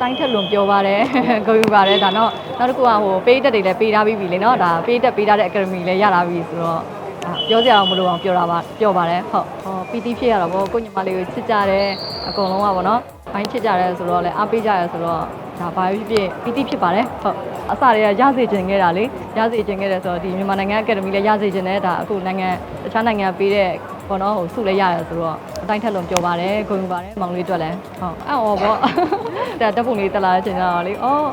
တိုင်းထက်လွန်ပြောပါတယ်ဂုဏ်ယူပါတယ်ဒါတော့နောက်တစ်ခုကဟိုပေးတက်တွေလည်းပေးထားပြီးပြီလေနော်ဒါပေးတက်ပေးထားတဲ့အကယ်ဒမီလည်းရလာပြီဆိုတော့အာပြောစရာတော့မလိုအောင်ပြောတာပါပြောပါတယ်ဟုတ်ဟောပီတိဖြစ်ရတော့ဗောကိုညီမလေးကိုချစ်ကြတယ်အကုန်လုံးကဗောနော်ဘိုင်းချစ်ကြတယ်ဆိုတော့လည်းအားပေးကြရဆိုတော့ဒါဘာဖြစ်ဖြစ်ပီတိဖြစ်ပါတယ်ဟုတ်အစတွေကရစေချင်ခဲ့တာလေရစေချင်ခဲ့တယ်ဆိုတော့ဒီမြန်မာနိုင်ငံအကယ်ဒမီလည်းရစေချင်တယ်ဒါအခုနိုင်ငံတခြားနိုင်ငံပေးတဲ့ဘောနော်ဟိုစုလည်းရတယ်ဆိုတော့အ တိုင်းထက်လွန်ပြောပါတယ်ဂုဏ်ယူပါတယ်မောင်လေးအတွက်လည်းဟုတ်အော်ဗောဒါတပ်ပုံလေးတက်လာတဲ့အချိန်ကျတော့လေအော်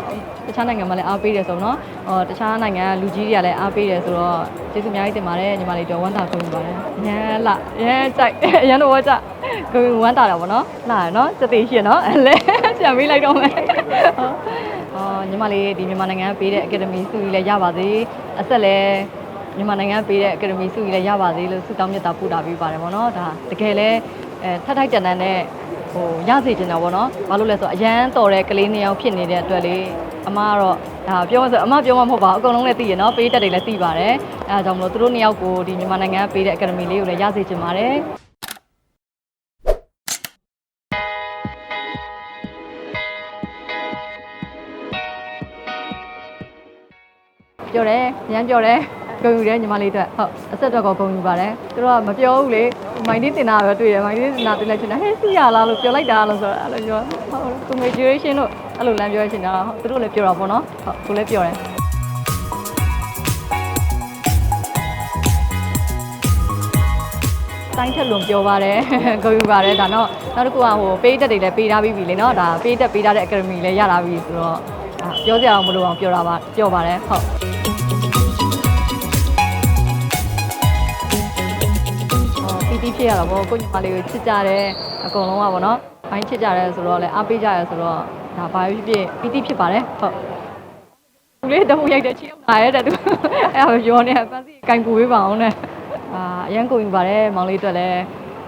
တခြားနိုင်ငံမှာလည်းအားပေးတယ်ဆိုတော့နော်အော်တခြားနိုင်ငံကလူကြီးတွေကလည်းအားပေးတယ်ဆိုတော့ကျေးဇူးအများကြီးတင်ပါတယ်ညီမလေးတော့ဝမ်းသာကုန်ပါတယ်ရမ်းလာရမ်းကြိုက်ရမ်းတော့ဝကြကိုဝမ်းသာတာပေါ့နော်လာရနော်စသေးရှင်နော်အဲ့လေပြန်ပေးလိုက်တော့မယ်ဟုတ်အော်ညီမလေးဒီမြန်မာနိုင်ငံကပေးတဲ့အကယ်ဒမီစုကြီးလည်းရပါသေးအဆက်လည်းမြန်မာနိုင်ငံကပေးတဲ့အကယ်ဒမီစုကြီးလည်းရပါသေးလို့ဆုတောင်းမြတ်တာပို့တာပေးပါတယ်ပေါ့နော်ဒါတကယ်လဲ အဲထပ်ထိုက်တန်တန်နဲ့ဟိုရစေချင်တာပေါ့နော်ဘာလို့လဲဆိုတော့အရန်တော်တဲ့ကလေးနှစ်ယောက်ဖြစ်နေတဲ့အတွက်လေအမကတော့ဒါပြောမှဆိုအမပြောမှမဟုတ်ပါဘူးအကုန်လုံးလည်းသိရနော်ပေးတက်တွေလည်းသိပါတယ်အဲဒါကြောင့်မလို့သူတို့နှစ်ယောက်ကိုဒီမြန်မာနိုင်ငံကပေးတဲ့အကယ်ဒမီလေးကိုလည်းရစေချင်ပါတယ်ပြောတယ်ရမ်းပြောတယ် ဂုံယူတယ်ညီမလေးအတွက်ဟုတ်အဆက်တော့ကောဂုံယူပါတယ်သူတို့ကမပြောဘူးလေမိုင်းတင်းတင်တာပဲတွေ့တယ်မိုင်းတင်းတင်တာတွေ့လိုက်ချင်တယ်ဟဲ့စီရလားလို့ပြောလိုက်တာလို့ဆိုတော့အဲ့လိုပြောဟုတ် congratulation လို့အဲ့လိုလမ်းပြောချင်တာဟုတ်သူတို့လည်းပြောတာပေါ့နော်ဟုတ်သူလည်းပြောတယ်တိုင်းထက်လွန်ပြောပါတယ်ဂုဏ်ယူပါတယ်ဒါတော့နောက်တစ်ခုကဟိုပေးတက်တွေလည်းပေးထားပြီးပြီလေနော်ဒါပေးတက်ပေးထားတဲ့အကယ်ဒမီလည်းရလာပြီဆိုတော့အာပြောစရာတော့မလိုအောင်ပြောတာပါပြောပါတယ်ဟုတ် ဖြစ်ရတော့ဗောကိုညီမလေးကိုချစ်ကြတယ်အကုန်လုံးကဗောနော်ဘိုင်းချစ်ကြတယ်ဆိုတော့လည်းအားပေးကြရဆိုတော့ဒါဘာဖြစ်ဖြစ်ပီတိဖြစ်ပါတယ်ဟုတ်သူလေးတမှုရိုက်တဲ့ချင်းလာရဲတဲ့သူအဲ့ဒါပြောနေပန်းစီကင်ပူပေးပါအောင်နဲ့အာအရန်ကိုယူပါတယ်မောင်လေးအတွက်လည်း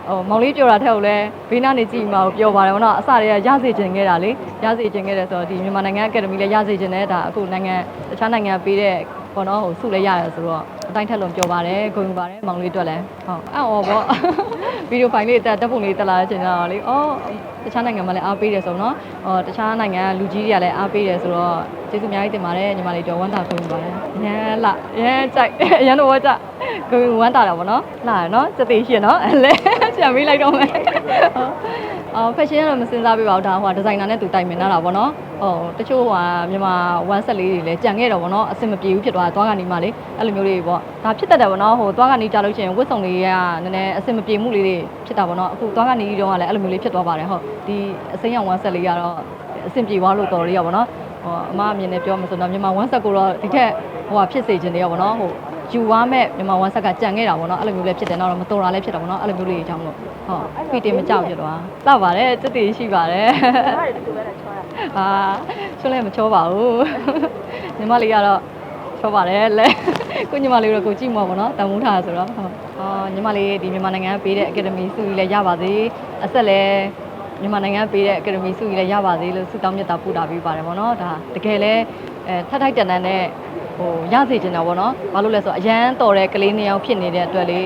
ဟိုမောင်လေးပြောတာထက်ကိုလည်းဘေးနားနေကြည့်မှာပြောပါတယ်ဗောနော်အစတွေကရစေချင်ခဲ့တာလေရစေချင်ခဲ့တယ်ဆိုတော့ဒီမြန်မာနိုင်ငံအကယ်ဒမီလည်းရစေချင်တယ်ဒါအခုနိုင်ငံတခြားနိုင်ငံပေးတဲ့ ဘောနော်ဟိုစုလည်းရတယ်ဆိုတော့အတိုင်းထက်လွန်ပြောပါတယ်ဂုဏ်ယူပါတယ်မောင်လေးအတွက်လည်းဟုတ်အော်ဗောဗီဒီယိုဖိုင်လေးတက်တက်ပုံလေးတက်လာတဲ့အချိန်ကျတော့လေအော်တခြားနိုင်ငံမှာလည်းအားပေးတယ်ဆိုတော့နော်အော်တခြားနိုင်ငံကလူကြီးတွေကလည်းအားပေးတယ်ဆိုတော့ကျေးဇူးအများကြီးတင်ပါတယ်ညီမလေးတော့ဝမ်းသာကုန်ပါတယ်ရမ်းလာရမ်းကြိုက်ရမ်းတော့ဝကြကိုဝမ်းသာတာပေါ့နော်လာရနော်စသေးရှင်နော်အဲ့လေပြန်ပေးလိုက်တော့မယ်ဟုတ် အော် fashion ကတော့မစင်စားပေးပါဘူးဒါဟိုဒီဇိုင်နာနဲ့သူတိုင်ပင်လာတာပေါ့နော်ဟိုတချို့ဟိုမြန်မာ1ဆက်လေးတွေလည်းကြံခဲ့တော့ပေါ့နော်အဆင်မပြေဘူးဖြစ်သွားတာသွားကနေမှလေအဲ့လိုမျိုးလေးပေါ့ဒါဖြစ်တတ်တယ်ပေါ့နော်ဟိုသွားကနေကြာလို့ရှိရင်ဝတ်စုံလေးကနည်းနည်းအဆင်မပြေမှုလေးတွေဖြစ်တာပေါ့နော်အခုသွားကနေတော့ကလည်းအဲ့လိုမျိုးလေးဖြစ်သွားပါတယ်ဟုတ်ဒီအစိမ်းရောင်1ဆက်လေးကတော့အဆင်ပြေသွားလို့တော်ရရပါတော့ဟိုအမအမြင်နဲ့ပြောမှဆိုတော့မြန်မာ1ဆက်ကိုတော့ဒီထက်ဟိုဟာဖြစ်စေခြင်းတွေရောပေါ့နော်ဟို ယူသွားမဲ့မြန်မာ1ဆက်ကကြံခဲ့တာပေါ့နော်အဲ့လိုမျိုးလေးဖြစ်တယ်တော့မတော်တာလည်းဖြစ်တာပေါ့နော်အဲ့လိုမျိုးလေးအကြောင်းလို့ဟုတ်ဖီတင်မကြောက်ဖြစ်သွားလှပါတယ်တက်တည်ရှိပါတယ်ဟာချွန်းလည်းမချောပါဘူးညီမလေးကတော့ချောပါတယ်လဲကိုညီမလေးတို့ကိုကြည့်မှာပေါ့နော်တန်မိုးထားဆိုတော့ဟုတ်အော်ညီမလေးဒီမြန်မာနိုင်ငံကပေးတဲ့အကယ်ဒမီစုကြီးလည်းရပါသေးအဆက်လည်းမြန်မာနိုင်ငံကပေးတဲ့အကယ်ဒမီစုကြီးလည်းရပါသေးလို့ဆုတောင်းမြတ်တာပို့တာပေးပါတယ်ပေါ့နော်ဒါတကယ်လဲအဲထပ်ထိုက်တန်တန်နဲ့ ဟိုရစေချင်တာပေါ့နော်ဘာလို့လဲဆိုတော့အရန်တော်တဲ့ကလေးနှစ်ယောက်ဖြစ်နေတဲ့အတွက်လေ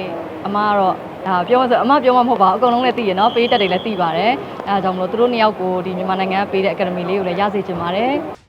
အမကတော့ဒါပြောမှဆိုအမပြောမှမဟုတ်ပါဘူးအကုန်လုံးလည်းသိရနော်ပေးတက်တွေလည်းသိပါတယ်အဲဒါကြောင့်မလို့သူတို့နှစ်ယောက်ကိုဒီမြန်မာနိုင်ငံကပေးတဲ့အကယ်ဒမီလေးကိုလည်းရစေချင်ပါတယ်